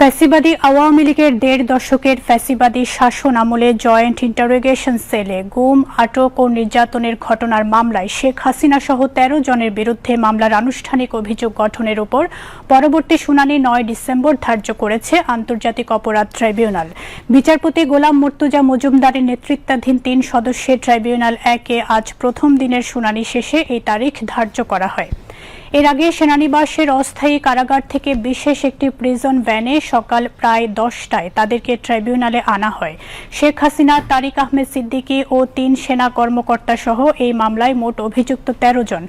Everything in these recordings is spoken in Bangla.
ফ্যাসিবাদী আওয়ামী লীগের দেড় দশকের ফ্যাসিবাদী শাসন আমলে জয়েন্ট ইন্টারোগেশন সেলে গুম, আটক ও নির্যাতনের ঘটনার মামলায় শেখ হাসিনা সহ তেরো জনের বিরুদ্ধে মামলার আনুষ্ঠানিক অভিযোগ গঠনের উপর পরবর্তী শুনানি নয় ডিসেম্বর ধার্য করেছে আন্তর্জাতিক অপরাধ ট্রাইব্যুনাল। বিচারপতি গোলাম মুর্তুজা মজুমদারের নেতৃত্বাধীন তিন সদস্যের ট্রাইব্যুনাল একে আজ প্রথম দিনের শুনানি শেষে এই তারিখ ধার্য করা হয়। এর আগে সেনানিবাসের অস্থায়ী কারাগার থেকে বিশেষ একটি প্রিজন ভ্যানে সকাল প্রায় দশটায় তাদেরকে ট্রাইব্যুনালে আনা হয়। শেখ হাসিনা, তারিক আহমেদ সিদ্দিকী ও তিন সেনা কর্মকর্তা সহ এই মামলায় মোট অভিযুক্ত তেরো জন।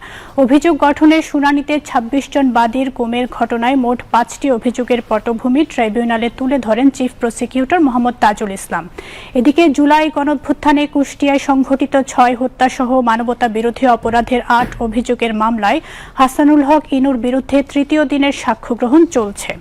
অভিযোগ গঠনের শুনানিতে ২৬ জন বাদীর গুমের ঘটনায় মোট পাঁচটি অভিযোগের পটভূমি ট্রাইব্যুনালে তুলে ধরেন চিফ প্রসিকিউটর মোহাম্মদ তাজুল ইসলাম। এদিকে জুলাই গণঅভ্যুত্থানে কুষ্টিয়ায় সংঘটিত ছয় হত্যাসহ মানবতা বিরোধী অপরাধের আট অভিযোগের মামলায় হাসানুল হক ইনুর বিরুদ্ধে তৃতীয় দিনের সাক্ষ্য গ্রহণ চলছে।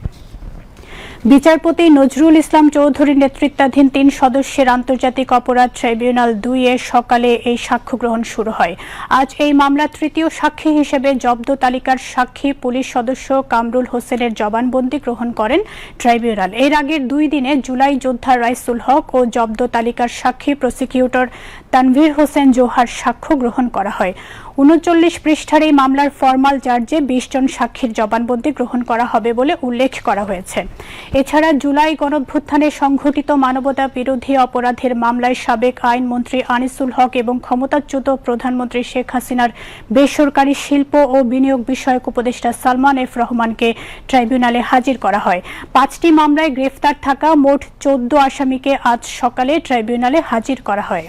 বিচারপতি নজরুল ইসলাম চৌধুরীর নেতৃত্বাধীন তিন সদস্যের আন্তর্জাতিক অপরাধ ট্রাইব্যুনাল দুই এর সকালে এই সাক্ষ্য গ্রহণ শুরু হয়। আজ এই মামলার তৃতীয় সাক্ষী হিসেবে জব্দ তালিকার সাক্ষী পুলিশ সদস্য কামরুল হোসেনের জবানবন্দি গ্রহণ করেন ট্রাইব্যুনাল। এর আগের দুই দিনে জুলাই যোদ্ধা রাইসুল হক ও জব্দ তালিকার সাক্ষী প্রসিকিউটর তানভীর হোসেন জোহার সাক্ষ্য গ্রহণ করা হয়। উনচল্লিশ পৃষ্ঠার এই মামলার ফরমাল চার্জে বিশ জন সাক্ষীর জবানবন্দি গ্রহণ করা হবে বলে উল্লেখ করা হয়েছে। এছাড়া জুলাই গণভ্যুত্থানে সংঘটিত মানবতা বিরোধী অপরাধের মামলায় সাবেক আইনমন্ত্রী আনিসুল হক এবং ক্ষমতাচ্যুত প্রধানমন্ত্রী শেখ হাসিনার বেসরকারি শিল্প ও বিনিয়োগ বিষয়ক উপদেষ্টা সালমান এফ রহমানকে ট্রাইব্যুনালে হাজির করা হয়। পাঁচটি মামলায় গ্রেফতার থাকা মোট চোদ্দ আসামিকে আজ সকালে ট্রাইব্যুনালে হাজির করা হয়।